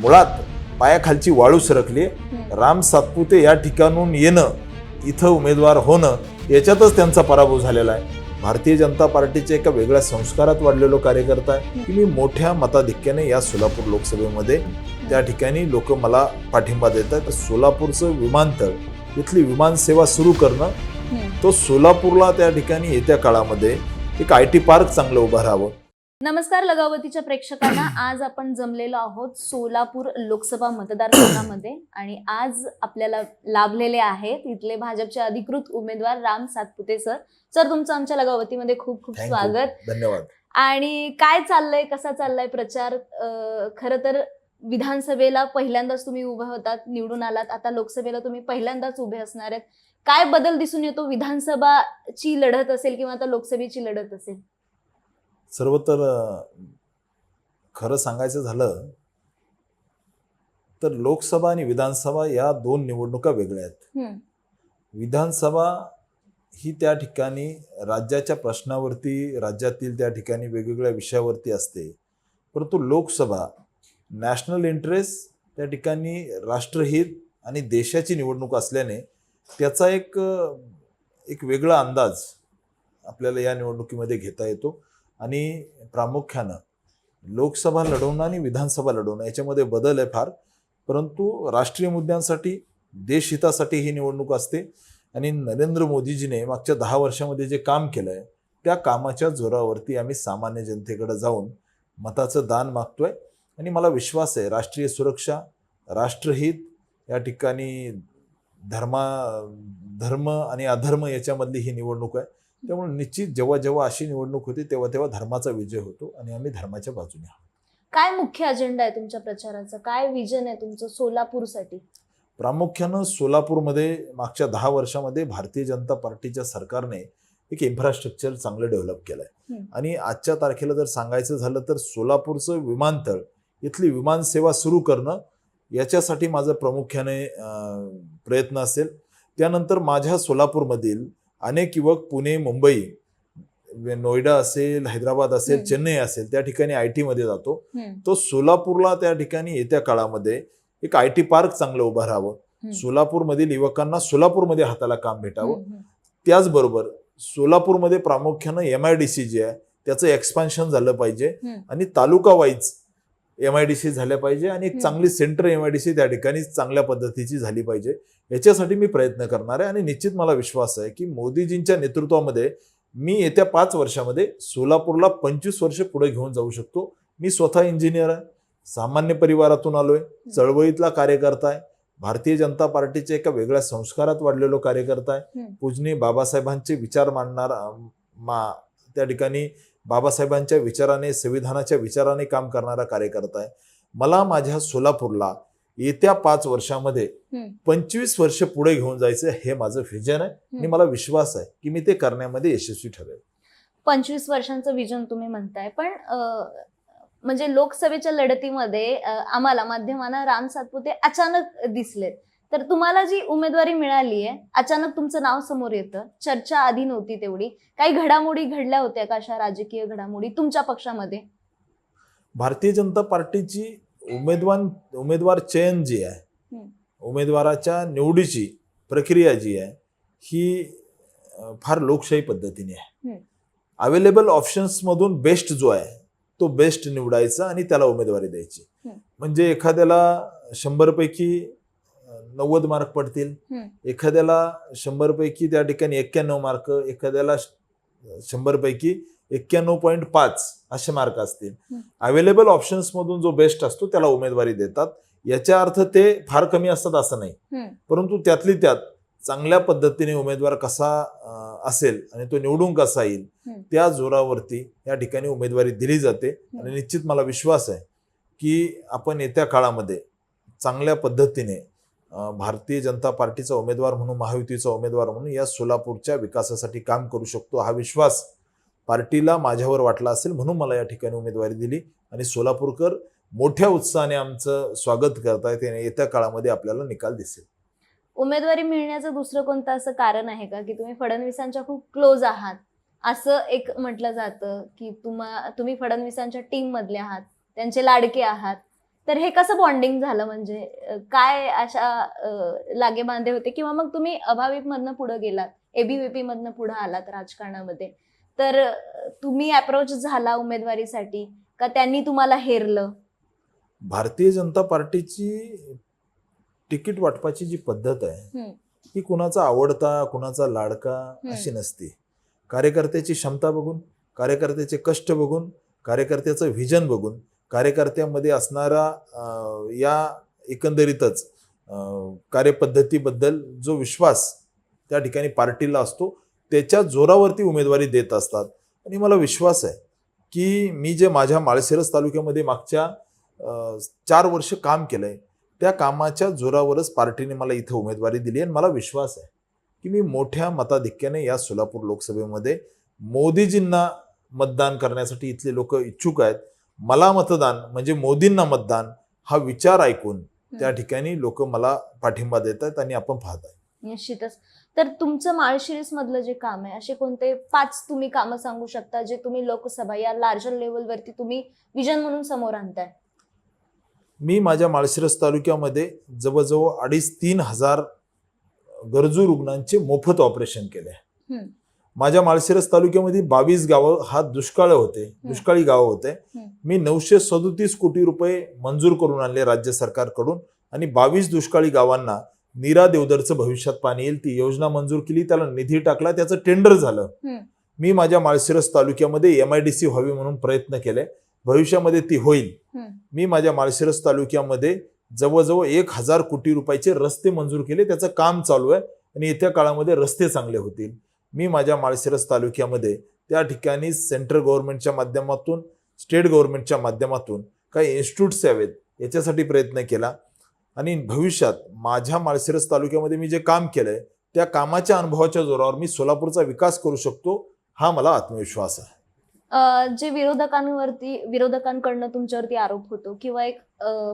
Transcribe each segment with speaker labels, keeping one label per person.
Speaker 1: मुळात पायाखालची वाळू सरकली. राम सातपुते या ठिकाणून येणं इथं उमेदवार होणं याच्यातच त्यांचा पराभव झालेला आहे. भारतीय जनता पार्टीच्या एका वेगळ्या संस्कारात वाढलेलो कार्यकर्ता आहे. की मी मोठ्या मताधिक्याने या सोलापूर लोकसभेमध्ये त्या ठिकाणी लोक मला पाठिंबा देत आहेत. सोलापूरचं विमानतळ इथली विमानसेवा सुरू करणं तो सोलापूरला त्या ठिकाणी येत्या काळामध्ये एक आय टी पार्क चांगलं उभं राहावं
Speaker 2: नमस्कार लगावतीच्या प्रेक्षकांना. आज आपण जमलेलो आहोत सोलापूर लोकसभा मतदारसंघामध्ये. आणि आज आपल्याला लाभलेले आहेत इथले भाजपचे अधिकृत उमेदवार राम सातपुते सर. सर तुमचं आमच्या लगावतीमध्ये खूप खूप स्वागत.
Speaker 1: धन्यवाद.
Speaker 2: आणि काय चाललंय कसा चाललाय प्रचार? खरं तर विधानसभेला पहिल्यांदाच तुम्ही उभे होतात निवडून आलात. आता लोकसभेला तुम्ही पहिल्यांदाच उभे असणार आहेत. काय बदल दिसून येतो? विधानसभाची लढत असेल किंवा आता लोकसभेची लढत असेल?
Speaker 1: सर्व तर अं, खरं सांगायचं झालं तर लोकसभा आणि विधानसभा या दोन निवडणुका वेगळ्या आहेत. विधानसभा ही त्या ठिकाणी राज्याच्या प्रश्नावरती राज्यातील त्या ठिकाणी वेगवेगळ्या विषयावरती असते. परंतु लोकसभा नॅशनल इंटरेस्ट त्या ठिकाणी राष्ट्रहित आणि देशाची निवडणूक असल्याने त्याचा एक एक वेगळा अंदाज आपल्याला या निवडणुकीमध्ये घेता येतो. आणि प्रामुख्यानं लोकसभा लढवणं आणि विधानसभा लढवणं याच्यामध्ये बदल आहे फार. परंतु राष्ट्रीय मुद्द्यांसाठी देशहितासाठी ही निवडणूक असते. आणि नरेंद्र मोदीजीने मागच्या दहा वर्षामध्ये जे काम केलं आहे त्या कामाच्या जोरावरती आम्ही सामान्य जनतेकडे जाऊन मताचं दान मागतोय. आणि मला विश्वास आहे राष्ट्रीय सुरक्षा राष्ट्रहित या ठिकाणी धर्मा धर्म आणि अधर्म याच्यामधली ही निवडणूक आहे. त्यामुळे निश्चित जेव्हा जेव्हा अशी निवडणूक होती तेव्हा तेव्हा धर्माचा विजय होतो आणि आम्ही धर्माच्या बाजूने आहोत.
Speaker 2: काय मुख्य अजेंडा आहे तुमच्या प्रचाराचा? काय विजन आहे तुमचं सोलापूरसाठी?
Speaker 1: प्रामुख्यानं सोलापूरमध्ये मागच्या दहा वर्षामध्ये भारतीय जनता पार्टीच्या सरकारने एक इन्फ्रास्ट्रक्चर चांगलं डेव्हलप केलं आहे. आणि आजच्या तारखेला जर सांगायचं झालं तर सोलापूरचं विमानतळ इथली विमानसेवा सुरू करणं याच्यासाठी माझं प्रामुख्याने प्रयत्न असेल. त्यानंतर माझ्या सोलापूरमधील अनेक युवक पुणे मुंबई नोएडा असेल हैदराबाद असेल. चेन्नई असेल त्या ठिकाणी आय टीमध्ये जातो
Speaker 2: हम्म,
Speaker 1: तो सोलापूरला त्या ठिकाणी येत्या काळामध्ये एक आय टी पार्क चांगलं उभं राहावं. सोलापूरमधील युवकांना सोलापूरमध्ये हाताला काम भेटावं. त्याचबरोबर सोलापूरमध्ये प्रामुख्यानं एम आय डी सी जे आहे त्याचं एक्सपान्शन झालं पाहिजे. आणि taluka wise M I D C झाल्या पाहिजे आणि एक. चांगली centre M I D C त्या ठिकाणी चांगल्या पद्धतीची झाली पाहिजे याच्यासाठी मी प्रयत्न करणार आहे आणि निश्चित मला विश्वास आहे की मोदीजींच्या नेतृत्वामध्ये मी येत्या पाच वर्षामध्ये सोलापूरला पंचवीस वर्ष पुढे घेऊन जाऊ शकतो. मी स्वतः इंजिनियर आहे. सामान्य परिवारातून आलोय. चळवळीतला कार्यकर्ता आहे. भारतीय जनता पार्टीच्या एका वेगळ्या संस्कारात वाढलेलो कार्यकर्ता आहे. पूजनीय बाबासाहेबांचे विचार मांडणार मा त्या ठिकाणी बाबासाहेबांच्या विचाराने संविधानाच्या विचाराने काम करणारा कार्यकर्ता आहे. मला माझ्या सोलापूरला येत्या पाच वर्षामध्ये. पंचवीस वर्ष पुढे घेऊन जायचं हे माझं व्हिजन आहे. आणि मला विश्वास आहे की मी ते करण्यामध्ये यशस्वी ठरेल.
Speaker 2: पंचवीस वर्षांचं विजन तुम्ही म्हणताय. पण म्हणजे लोकसभेच्या लढतीमध्ये आम्हाला माध्यमांना राम सातपुते अचानक दिसलेत. तर तुम्हाला जी उमेदवारी मिळाली आहे अचानक तुमचं नाव समोर येतं. चर्चा आधी नव्हती तेवढी. काही घडामोडी घडल्या होत्या का अशा राजकीय घडामोडी तुमच्या पक्षामध्ये?
Speaker 1: भारतीय जनता पार्टीची उमेदवार उमेदवार चयन जी आहे. उमेदवाराच्या निवडीची प्रक्रिया जी आहे ही फार लोकशाही पद्धतीने आहे. अवेलेबल ऑप्शन्समधून बेस्ट जो आहे तो बेस्ट निवडायचा आणि त्याला उमेदवारी द्यायची. म्हणजे एखाद्याला शंभरपैकी नव्वद मार्क पडतील. एखाद्याला शंभरपैकी त्या ठिकाणी एक्क्याण्णव मार्क एखाद्याला शंभरपैकी एक्क्याण्णव पॉईंट पाच असे मार्क असतील. अवेलेबल ऑप्शन्समधून जो बेस्ट असतो त्याला उमेदवारी देतात याचा अर्थ ते फार कमी असतात असं नाही. परंतु त्यातली त्यात चांगल्या पद्धतीने उमेदवार कसा असेल आणि तो निवडून कसा येईल. त्या जोरावरती या ठिकाणी उमेदवारी दिली जाते आणि निश्चित मला विश्वास आहे की आपण येत्या काळामध्ये चांगल्या पद्धतीने भारतीय जनता पार्टीचा उमेदवार म्हणून महायुतीचा उमेदवार म्हणून या सोलापूरच्या विकासासाठी काम करू शकतो हा विश्वास पार्टीला माझ्यावर वाटला असेल म्हणून मला या ठिकाणी उमेदवारी दिली. आणि सोलापूरकर मोठ्या उत्साहाने आमचं स्वागत करतायत. आणि येत्या काळामध्ये आपल्याला निकाल दिसेल.
Speaker 2: उमेदवारी मिळण्याचं दुसरं कोणतं असं कारण आहे का? की तुम्ही फडणवीसांच्या खूप क्लोज आहात. असं एक म्हटलं जातं की तुम्हा तुम्ही फडणवीसांच्या टीम मधले आहात. त्यांचे लाडके आहात. तर हे कसं बॉन्डिंग झालं? म्हणजे काय अशा लागे बांधे होते? किंवा मग तुम्ही अभाविप मधनं पुढे गेलात. एबीव्हीपी मधनं पुढे आलात राजकारणामध्ये. तर तुम्ही अप्रोच झाला उमेदवारीसाठी का त्यांनी तुम्हाला हेरलं?
Speaker 1: भारतीय जनता पार्टीची तिकीट वाटपाची जी पद्धत आहे. ही कुणाचा आवडता कुणाचा लाडका अशी नसते. कार्यकर्त्याची क्षमता बघून कार्यकर्त्याचे कष्ट बघून कार्यकर्त्याचं व्हिजन बघून कार्यकर्त्यामध्ये असणारा या एकंदरीतच कार्यपद्धतीबद्दल जो विश्वास त्या ठिकाणी पार्टीला असतो त्याच्या जोरावरती उमेदवारी देत असतात. आणि मला विश्वास आहे की मी जे माझ्या माळशिरस तालुक्यामध्ये मागच्या चार वर्ष काम केलंय त्या कामाच्या जोरावरच पार्टीने मला इथं उमेदवारी दिली आणि मला विश्वास आहे की मी मोठ्या मताधिक्याने या सोलापूर लोकसभेमध्ये मोदीजींना मतदान करण्यासाठी इथले लोक इच्छुक आहेत. मला मतदान म्हणजे मोदींना मतदान हा विचार ऐकून त्या ठिकाणी लोक मला पाठिंबा देत आहेत आणि आपण पाहत आहे
Speaker 2: निश्चितच. तर तुमचं माळशिरस मधलं जे काम आहे असे कोणते पाच तुम्ही कामं सांगू शकता जे तुम्ही लोकसभा या लार्जर लेवलवरती तुम्ही विजन म्हणून समोर आणताय
Speaker 1: मी माझ्या माळशिरस तालुक्यामध्ये जवळजवळ अडीच तीन हजार गरजू रुग्णांचे मोफत ऑपरेशन केले. माझ्या माळशिरस तालुक्यामध्ये बावीस गावं हा दुष्काळ होते दुष्काळी गावं होते. मी नऊशे सदोतीस कोटी रुपये मंजूर करून आणले राज्य सरकारकडून आणि बावीस दुष्काळी गावांना नीरा देवदरचं भविष्यात पाणी येईल ती योजना मंजूर केली त्याला निधी टाकला त्याचं टेंडर झालं. मी माझ्या माळशिरस तालुक्यामध्ये एम आय डी सी व्हावी म्हणून प्रयत्न केले भविष्यामध्ये ती होईल. मी माझ्या माळशिरस तालुक्यामध्ये जवळजवळ एक हजार कोटी रुपयाचे रस्ते मंजूर केले त्याचं काम चालू आहे आणि येत्या काळामध्ये रस्ते चांगले होतील. मी माझ्या माळशिरस तालुक्यामध्ये त्या ठिकाणी सेंट्रल गव्हर्नमेंटच्या माध्यमातून स्टेट गव्हर्नमेंटच्या माध्यमातून काही इन्स्टिट्यूट्स यावेत याच्यासाठी प्रयत्न केला. आणि भविष्यात माझ्या माळशिरस तालुक्यामध्ये मी जे काम केलंय त्या कामाच्या अनुभवाच्या जोरावर मी सोलापूरचा विकास करू शकतो हा मला आत्मविश्वास आहे.
Speaker 2: जे विरोधकांवरती विरोधकांकडनं तुमच्यावरती आरोप होतो किंवा एक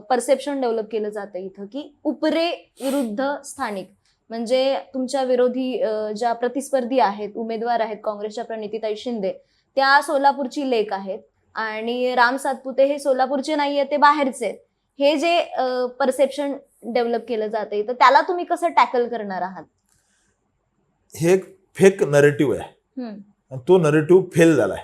Speaker 2: परसेप्शन डेव्हलप केलं जातं इथं की उपरे विरुद्ध स्थानिक. म्हणजे तुमच्या विरोधी ज्या प्रतिस्पर्धी आहेत उमेदवार आहेत काँग्रेसच्या प्रणितीताई शिंदे त्या सोलापूरची लेख आहेत. आणि राम सातपुते हे सोलापूरचे नाहीये ते बाहेरचे आहेत. हे जे परसेप्शन डेव्हलप केलं जाते तर त्याला तुम्ही कसं टॅकल करणार आहात?
Speaker 1: हे एक फेक नरेटिव्ह आहे. आणि तो नरेटिव्ह फेल झालाय.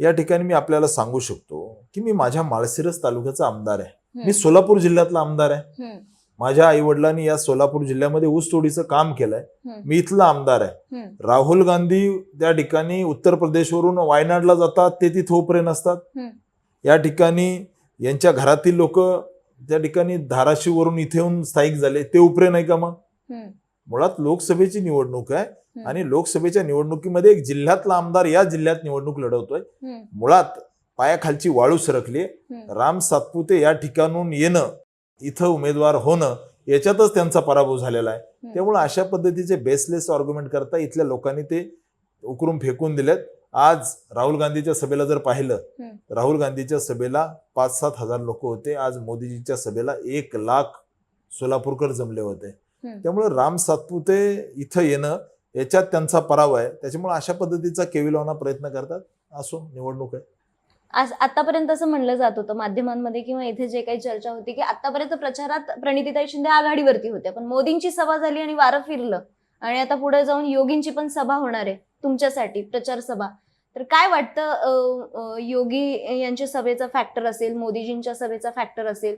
Speaker 1: या ठिकाणी मी आपल्याला सांगू शकतो की मी माझ्या माळशिरस तालुक्याचा आमदार आहे. मी सोलापूर जिल्ह्यातला आमदार आहे. माझ्या आई वडिलांनी या सोलापूर जिल्ह्यामध्ये ऊसतोडीचं काम केलंय. मी इथला आमदार आहे. राहुल गांधी त्या ठिकाणी उत्तर प्रदेशवरून वायनाडला जातात. ते तिथे उपरे नसतात. या ठिकाणी यांच्या घरातील लोक त्या ठिकाणी धाराशिववरून इथे येऊन स्थायिक झाले ते उपरे नाही का मग? मुळात लोकसभेची निवडणूक आहे. आणि लोकसभेच्या निवडणुकीमध्ये एक जिल्ह्यातला आमदार या जिल्ह्यात निवडणूक लढवतोय. मुळात पायाखालची वाळू सरकली. राम सातपुते या ठिकाणून येणं इथं उमेदवार होणं याच्यातच त्यांचा पराभव झालेला आहे. त्यामुळे अशा पद्धतीचे बेसलेस आर्ग्युमेंट करता इथल्या लोकांनी ते उकरून फेकून दिलेत. आज राहुल गांधीच्या सभेला जर पाहिलं
Speaker 2: हम्म.
Speaker 1: राहुल गांधीच्या सभेला पाच सात हजार लोक होते. आज मोदीजीच्या सभेला एक लाख सोलापूरकर जमले होते. त्यामुळे राम सातपुते इथं येणं याच्यात त्यांचा पराभव आहे. त्याच्यामुळे अशा पद्धतीचा केविलवाना प्रयत्न करतात असो निवडणूक आहे.
Speaker 2: आज आतापर्यंत असं म्हणलं जात होतं माध्यमांमध्ये किंवा इथे जे काही चर्चा होती की आतापर्यंत प्रचारात प्रणितीताई शिंदे आघाडीवरती होत्या पण मोदींची सभा झाली आणि वारं फिरलं. आणि आता पुढे जाऊन योगींची पण सभा होणार आहे. तुमच्यासाठी प्रचार सभा तर काय वाटतं योगी यांच्या सभेचा फॅक्टर असेल मोदीजींच्या सभेचा फॅक्टर असेल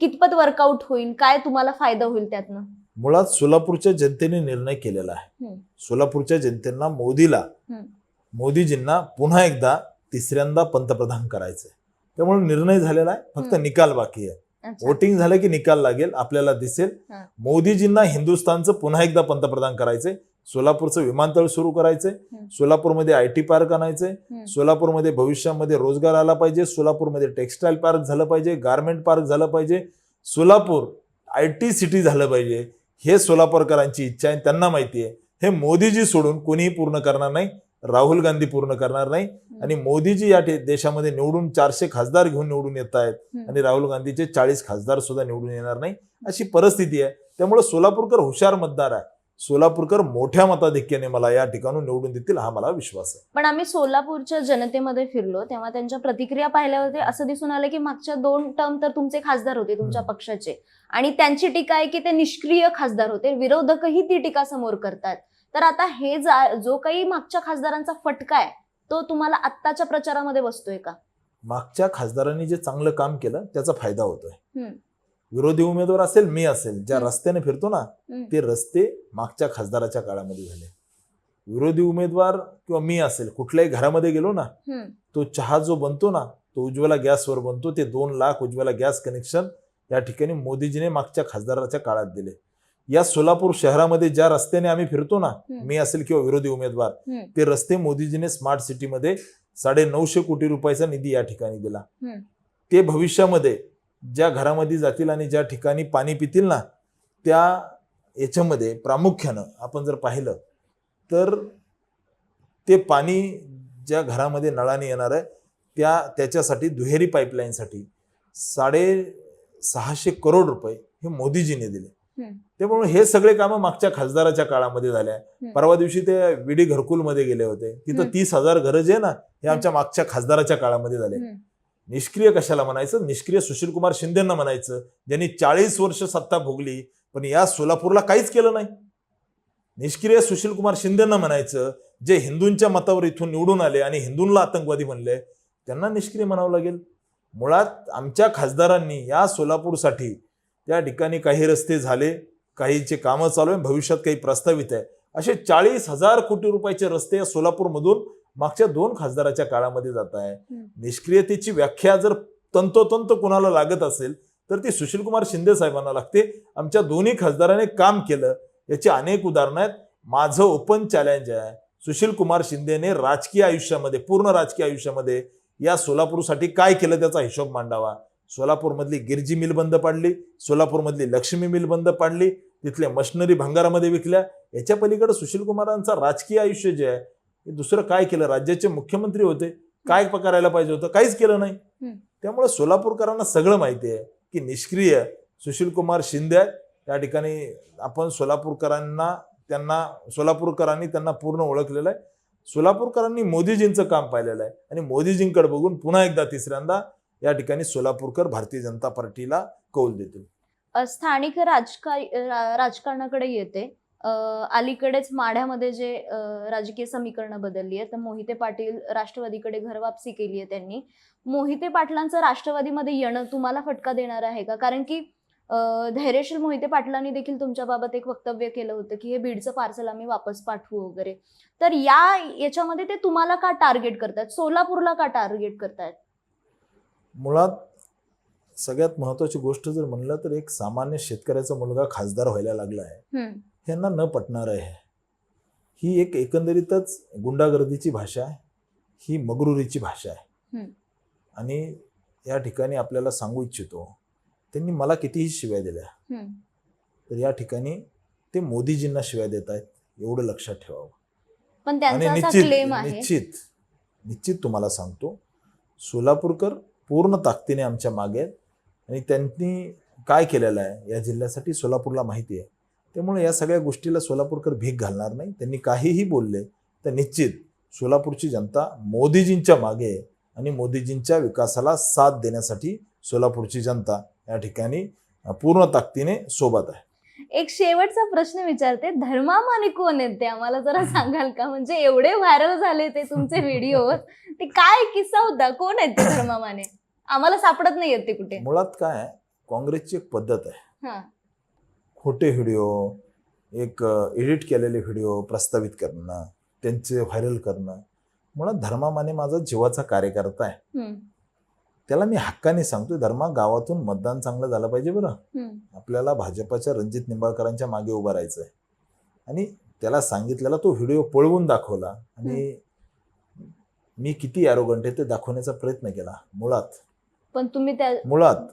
Speaker 2: कितपत वर्कआउट होईल काय तुम्हाला फायदा होईल त्यातनं
Speaker 1: मुळात सोलापूरच्या जनतेने निर्णय केलेला आहे. सोलापूरच्या जनतेना मोदीला. मोदीजींना पुन्हा एकदा तिसऱ्यांदा पंतप्रधान करायचंय त्यामुळे निर्णय झालेला आहे फक्त. निकाल बाकी आहे. वोटिंग झालं की निकाल लागेल आपल्याला दिसेल. मोदीजींना हिंदुस्थानचं पुन्हा एकदा पंतप्रधान करायचंय सोलापूरचं विमानतळ सुरू करायचंय. सोलापूरमध्ये आय टी पार्क आणायचंय. सोलापूरमध्ये भविष्यामध्ये रोजगार आला पाहिजे. सोलापूरमध्ये टेक्स्टाईल पार्क झालं पाहिजे गारमेंट पार्क झालं पाहिजे. सोलापूर आय टी सिटी झालं पाहिजे. हे सोलापूरकरांची इच्छा आहे त्यांना माहिती आहे. हे मोदीजी सोडून कोणीही पूर्ण करणार नाही. राहुल गांधी पूर्ण करणार नाही. आणि मोदीजी या ठे- देशामध्ये निवडून चारशे खासदार घेऊन निवडून येत आहेत. आणि राहुल गांधीचे चाळीस खासदार सुद्धा निवडून येणार नाही. अशी परिस्थिती आहे. त्यामुळे सोलापूरकर हुशार मतदार आहे. सोलापूरकर मोठ्या मताधिक्याने मला या ठिकाणून निवडून देतील हा मला विश्वास आहे.
Speaker 2: पण आम्ही सोलापूरच्या जनतेमध्ये फिरलो तेव्हा त्यांच्या प्रतिक्रिया पाहिल्या होते असं दिसून आलं की मागच्या दोन टर्म तर तुमचे खासदार होते तुमच्या. पक्षाचे. आणि त्यांची टीका आहे की ते निष्क्रिय खासदार होते विरोधकही ती टीका समोर करतात. तर आता हे जा- काही मागच्या खासदारांचा फटका आहे तो तुम्हाला आत्ताच्या प्रचारामध्ये बसतोय का?
Speaker 1: मागच्या खासदारांनी जे चांगलं काम केलं त्याचा फायदा होतोय. विरोधी उमेदवार असेल मी असेल ज्या. रस्त्याने फिरतो ना. ते रस्ते मागच्या खासदाराच्या काळामध्ये झाले विरोधी उमेदवार किंवा मी असेल कुठल्याही घरामध्ये गेलो ना. तो चहा जो बनतो ना तो उज्ज्वला गॅसवर बनतो ते दोन लाख उज्ज्वला गॅस कनेक्शन या ठिकाणी मोदीजीने मागच्या खासदाराच्या काळात दिले या सोलापूर शहरामध्ये ज्या रस्त्याने आम्ही फिरतो ना. मी असेल किंवा विरोधी उमेदवार. ते रस्ते मोदीजीने स्मार्ट सिटीमध्ये साडे नऊशे कोटी रुपयाचा निधी या ठिकाणी दिला. ते भविष्यामध्ये ज्या घरामध्ये जातील आणि ज्या ठिकाणी पाणी पितील ना त्या याच्यामध्ये प्रामुख्यानं आपण जर पाहिलं तर ते पाणी ज्या घरामध्ये नळाने येणार आहे त्या त्याच्यासाठी दुहेरी पाईपलाईनसाठी साडे सहाशे करोड रुपये हे मोदीजीने दिले. त्यामुळे हे सगळे कामं मागच्या खासदाराच्या काळामध्ये झाले परवा दिवशी ते विडी घरकुलमध्ये गेले होते तिथं. तीस हजार घरं जे ना हे आमच्या मागच्या खासदाराच्या काळामध्ये झाले. निष्क्रिय कशाला म्हणायचं? निष्क्रिय सुशीलकुमार शिंदेंना म्हणायचं. ज्यांनी चाळीस वर्ष सत्ता भोगली पण या सोलापूरला काहीच केलं नाही. निष्क्रिय सुशीलकुमार शिंदेंना म्हणायचं जे हिंदूंच्या मतावर इथून निवडून आले आणि हिंदूंना आतंकवादी म्हणले त्यांना निष्क्रिय म्हणावं लागेल. मुळात आमच्या खासदारांनी या सोलापूरसाठी त्या ठिकाणी काही रस्ते झाले काहीचे कामं चालू आहे भविष्यात काही प्रस्तावित आहे. असे चाळीस हजार कोटी रुपयाचे रस्ते या सोलापूरमधून मागच्या दोन खासदाराच्या काळामध्ये जात आहे. निष्क्रियतेची व्याख्या जर तंतोतंत कुणाला लागत असेल तर ती सुशीलकुमार शिंदे साहेबांना लागते. आमच्या दोन्ही खासदाराने काम केलं. याची अनेक उदाहरणं आहेत. माझं ओपन चॅलेंज आहे. सुशील कुमार शिंदेने राजकीय आयुष्यामध्ये पूर्ण राजकीय आयुष्यामध्ये या सोलापूरसाठी काय केलं त्याचा हिशोब मांडावा. सोलापूरमधली गिरजी मिल बंद पाडली. सोलापूरमधली लक्ष्मी मिल बंद पाडली. तिथले मशिनरी भंगारामध्ये विकल्या. याच्या पलीकडे सुशील कुमारांचं राजकीय आयुष्य जे आहे दुसरं काय केलं? राज्याचे मुख्यमंत्री होते. काय करायला पाहिजे होतं? काहीच केलं नाही. त्यामुळे सोलापूरकरांना सगळं माहिती आहे की निष्क्रिय सुशील कुमार शिंदे आहेत. त्या ठिकाणी आपण सोलापूरकरांना त्यांना सोलापूरकरांनी त्यांना पूर्ण ओळखलेलं आहे. सोलापूरकरांनी मोदीजींचं काम पाहिलेलं आहे. आणि मोदीजींकडे बघून पुन्हा एकदा तिसऱ्यांदा या ठिकाणी सोलापूरकर भारतीय जनता पार्टीला कौल देतील.
Speaker 2: स्थानिक राजका रा- राजकारणाकडे येते. अलीकडेच माढ्यामध्ये जे राजकीय समीकरणं बदलली आहेत तर मोहिते पाटील राष्ट्रवादीकडे घरवापसी केली आहे त्यांनी. मोहिते पाटलांचं राष्ट्रवादीमध्ये येणं तुम्हाला फटका देणार आहे का? कारण की धैर्यशील मोहिते पाटलांनी देखील तुमच्याबाबत एक वक्तव्य केलं होतं की हे बीडचं पार्सल आम्ही वापस पाठवू वगैरे. तर या याच्यामध्ये ते तुम्हाला का टार्गेट करतात सोलापूरला का टार्गेट करतायत?
Speaker 1: मुळात सगळ्यात महत्वाची गोष्ट जर म्हणलं तर एक सामान्य शेतकऱ्याचा मुलगा खासदार व्हायला लागला आहे.
Speaker 2: हम्म,
Speaker 1: यांना न पटणार आहे. ही एक एकंदरीतच गुंडागर्दीची भाषा आहे. ही मगरुरीची भाषा आहे. आणि या ठिकाणी आपल्याला सांगू इच्छितो त्यांनी मला कितीही शिव्या दिल्या. तर या ठिकाणी ते मोदीजींना शिव्या देत आहेत एवढं लक्षात ठेवावं.
Speaker 2: पण
Speaker 1: आणि निश्चित निश्चित निश्चित तुम्हाला सांगतो सोलापूरकर पूर्ण ताकदीने आमच्या मागे आहेत. आणि त्यांनी काय केलेलं आहे या जिल्ह्यासाठी सोलापूरला माहिती आहे. त्यामुळे या सगळ्या गोष्टीला सोलापूरकर भीक घालणार नाही. त्यांनी काहीही बोलले तर निश्चित सोलापूरची जनता मोदीजींच्या मागे आहे आणि मोदीजींच्या विकासाला साथ देण्यासाठी सोलापूरची जनता या ठिकाणी पूर्ण ताकदीने सोबत आहे.
Speaker 2: एक शेवटचा प्रश्न विचारते धर्मामाने कोण आहेत ते आम्हाला जरा सांगाल का? म्हणजे एवढे व्हायरल झाले ते तुमचे व्हिडिओ. ते काय किस्सा होता? कोण आहेत ते धर्मामाने? आम्हाला सापडत नाही आहेत ते कुठे.
Speaker 1: मुळात काय काँग्रेसची एक पद्धत आहे. खोटे व्हिडिओ एक एडिट केलेले व्हिडिओ प्रस्तावित करणं त्यांचे व्हायरल करणं मुळात धर्मामाने माझा जीवाचा कार्यकर्ता आहे. त्याला मी हक्काने सांगतोय धर्मा गावातून मतदान चांगलं झालं पाहिजे बरं. आपल्याला भाजपाच्या रणजित निंबाळकरांच्या मागे उभं राहायचं आहे आणि त्याला सांगितलेला तो व्हिडिओ पळवून दाखवला आणि मी किती ॲरोगंट आहे ते दाखवण्याचा प्रयत्न केला मुळात.
Speaker 2: पण तुम्ही त्या
Speaker 1: मुळात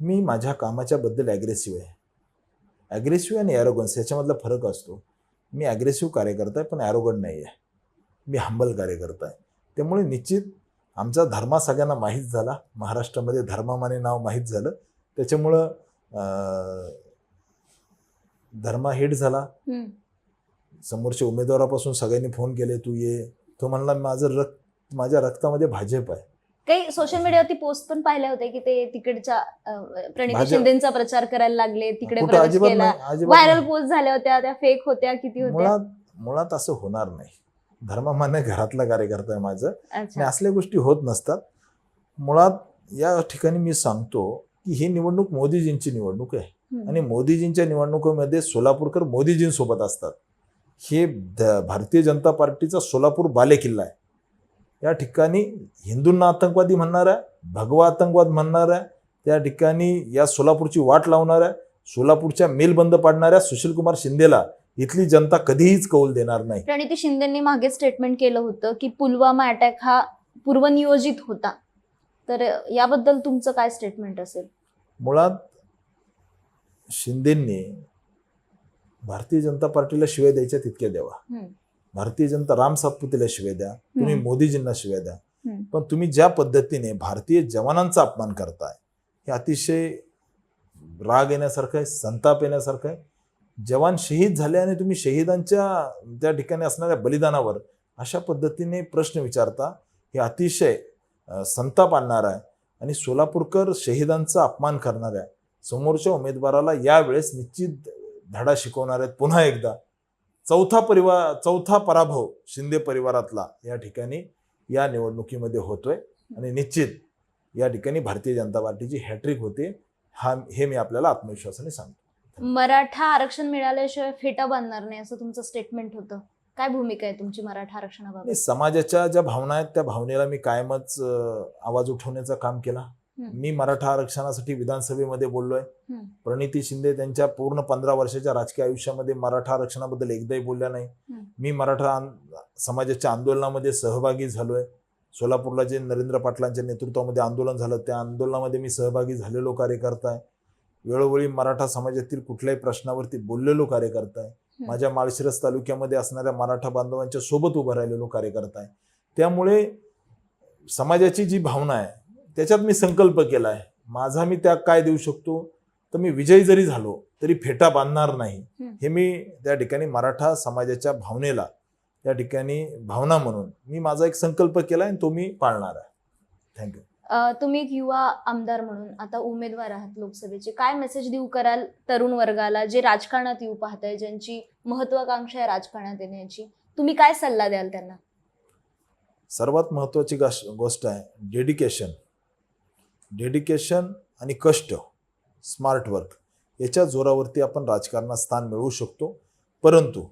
Speaker 1: मी माझ्या कामाच्या बद्दल ॲग्रेसिव्ह आहे. ॲग्रेसिव्ह आणि ॲरोगन्स याच्यामधला फरक असतो. मी ॲग्रेसिव्ह कार्यकर्ता आहे पण ॲरोगंट नाही आहे. मी हंबल कार्यकर्ता आहे. त्यामुळे निश्चित आमचा धर्मा सगळ्यांना माहीत झाला. महाराष्ट्रामध्ये धर्मामाने नाव माहीत झालं. त्याच्यामुळं धर्मा हिट झाला. समोरच्या उमेदवारापासून सगळ्यांनी फोन केले तू ये. तो म्हणला माझं रक्त माझ्या रक्तामध्ये भाजप आहे.
Speaker 2: काही सोशल मीडियावरती पोस्ट पण पाहिले होते की ते तिकडच्या प्रणिती शिंदेचा प्रचार करायला लागले तिकडे प्रवेश केला. व्हायरल. पोस्ट झाल्या होत्या त्या फेक होत्या किती होत्या?
Speaker 1: मुळात असं होणार नाही. धर्ममान्य घरातला कार्यकर्ता आहे माझं. असल्या गोष्टी होत नसतात. मुळात या ठिकाणी मी सांगतो की ही निवडणूक मोदीजींची निवडणूक आहे. आणि मोदीजींच्या निवडणुकीमध्ये सोलापूरकर मोदीजींसोबत असतात. हे भारतीय जनता पार्टीचा सोलापूर बालेकिल्ला आहे. या ठिकाणी हिंदूंना आतंकवादी म्हणणार आहे भगवा आतंकवाद म्हणणार आहे त्या ठिकाणी या सोलापूरची वाट लावणार आहे सोलापूरच्या मेल बंद पाडणाऱ्या सुशीलकुमार शिंदेला. इथली जनता कधीहीच कौल देणार नाही.
Speaker 2: प्रणिती शिंदेनी मागे स्टेटमेंट केलं होतं की पुलवामा अटॅक हा पूर्वनियोजित होता. तर याबद्दल तुमचं काय स्टेटमेंट असेल?
Speaker 1: मुळात शिंदेंनी भारतीय जनता पार्टीला शिव्या द्यायच्या तितक्या द्यावा. भारतीय जनता राम सातपुतेला शिव्या द्या तुम्ही. मोदीजींना शिव्या द्या. पण तुम्ही ज्या पद्धतीने भारतीय जवानांचा अपमान करताय हे अतिशय राग येण्यासारखं आहे संताप येण्यासारखं आहे जवान शहीद झाले आणि तुम्ही शहीदांच्या त्या ठिकाणी असणाऱ्या बलिदानावर अशा पद्धतीने प्रश्न विचारता हे अतिशय संताप आणणार आहे आणि सोलापूरकर शहीदांचा अपमान करणाऱ्या समोरच्या उमेदवाराला यावेळेस निश्चित धडा शिकवणार आहेत पुन्हा एकदा चौथा परिवार चौथा पराभव शिंदे परिवारातला या ठिकाणी या निवडणुकीमध्ये होतोय. आणि निश्चित या ठिकाणी भारतीय जनता पार्टीची हॅट्रिक होते. हा हे मी आपल्याला आत्मविश्वासाने सांगतो.
Speaker 2: मराठा आरक्षण मिळाल्याशिवाय फेटा बांधणार नाही असं तुमचं स्टेटमेंट होतं. काय भूमिका आहे तुमची मराठा आरक्षणाबाबत?
Speaker 1: समाजाच्या ज्या भावना आहेत त्या भावनेला मी कायमच आवाज उठवण्याचं काम केला. मी मराठा आरक्षणासाठी विधानसभेमध्ये बोललोय. प्रणिती शिंदे त्यांच्या पूर्ण पंधरा वर्षाच्या राजकीय आयुष्यामध्ये मराठा आरक्षणाबद्दल एकदाही बोलल्या नाही. मी मराठा समाजाच्या आंदोलनामध्ये सहभागी झालोय. सोलापूरला जे नरेंद्र पाटलांच्या नेतृत्वामध्ये आंदोलन झालं त्या आंदोलनामध्ये मी सहभागी झालेलो कार्यकर्ता आहे वेळोवेळी मराठा समाजातील कुठल्याही प्रश्नावरती बोललेलो कार्यकर्ता आहे माझ्या माळशिरस तालुक्यामध्ये असणाऱ्या मराठा बांधवांच्या सोबत उभं राहिलेलो कार्यकर्ता आहे त्यामुळे समाजाची जी भावना आहे त्याच्यात मी संकल्प केला आहे. माझा मी त्याग काय देऊ शकतो? तर मी विजयी जरी झालो तरी फेटा बांधणार नाही. हे मी त्या ठिकाणी मराठा समाजाच्या भावनेला त्या ठिकाणी भावना म्हणून मी माझा एक संकल्प केला आणि तो मी पाळणार आहे. थँक्यू
Speaker 2: तुम्ही एक युवा आमदार म्हणून आता उमेदवार आहात लोकसभेचे. काय मेसेज देऊ कराल तरुण वर्गाला जे राजकारणात येऊ पाहत आहे ज्यांची महत्वाकांक्षा आहे राजकारणात येण्याची? तुम्ही काय सल्ला द्याल त्यांना?
Speaker 1: सर्वात महत्त्वाची गाश- गोष्ट आहे डेडिकेशन डेडिकेशन आणि कष्ट स्मार्ट वर्क याच्या जोरावरती आपण राजकारणात स्थान मिळवू शकतो. परंतु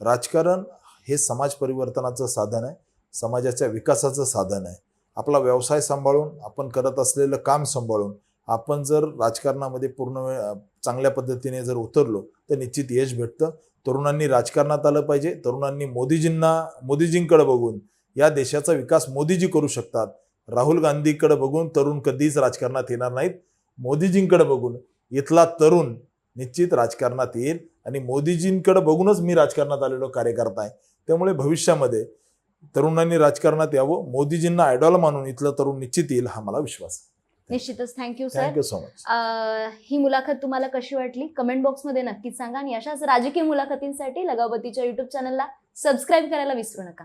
Speaker 1: राजकारण हे समाज परिवर्तनाचं साधन आहे समाजाच्या विकासाचं साधन आहे. आपला व्यवसाय सांभाळून आपण करत असलेलं काम सांभाळून आपण जर राजकारणामध्ये पूर्ण वेळ चांगल्या पद्धतीने जर उतरलो तर निश्चित यश भेटतं. तरुणांनी राजकारणात आलं पाहिजे. तरुणांनी मोदीजींना मोदीजींकडे बघून या देशाचा विकास मोदीजी करू शकतात. राहुल गांधीकडे बघून तरुण कधीच राजकारणात येणार नाहीत. मोदीजींकडे बघून. इथला तरुण निश्चित राजकारणात येईल आणि मोदीजींकडे बघूनच मी राजकारणात आलेलो कार्यकर्ता आहे. त्यामुळे भविष्यामध्ये तरुणांनी राजकारणात यावं मोदीजींना आयडॉल मानून इथलं तरुण निश्चित येईल हा मला विश्वास
Speaker 2: निश्चितच. Thank you sir
Speaker 1: thank you so much
Speaker 2: ही मुलाखत तुम्हाला कशी वाटली? कमेंट बॉक्समध्ये नक्कीच सांगा आणि अशाच राजकीय मुलाखतींसाठी लगावतीच्या युट्यूब चॅनलला सबस्क्राईब करायला विसरू नका.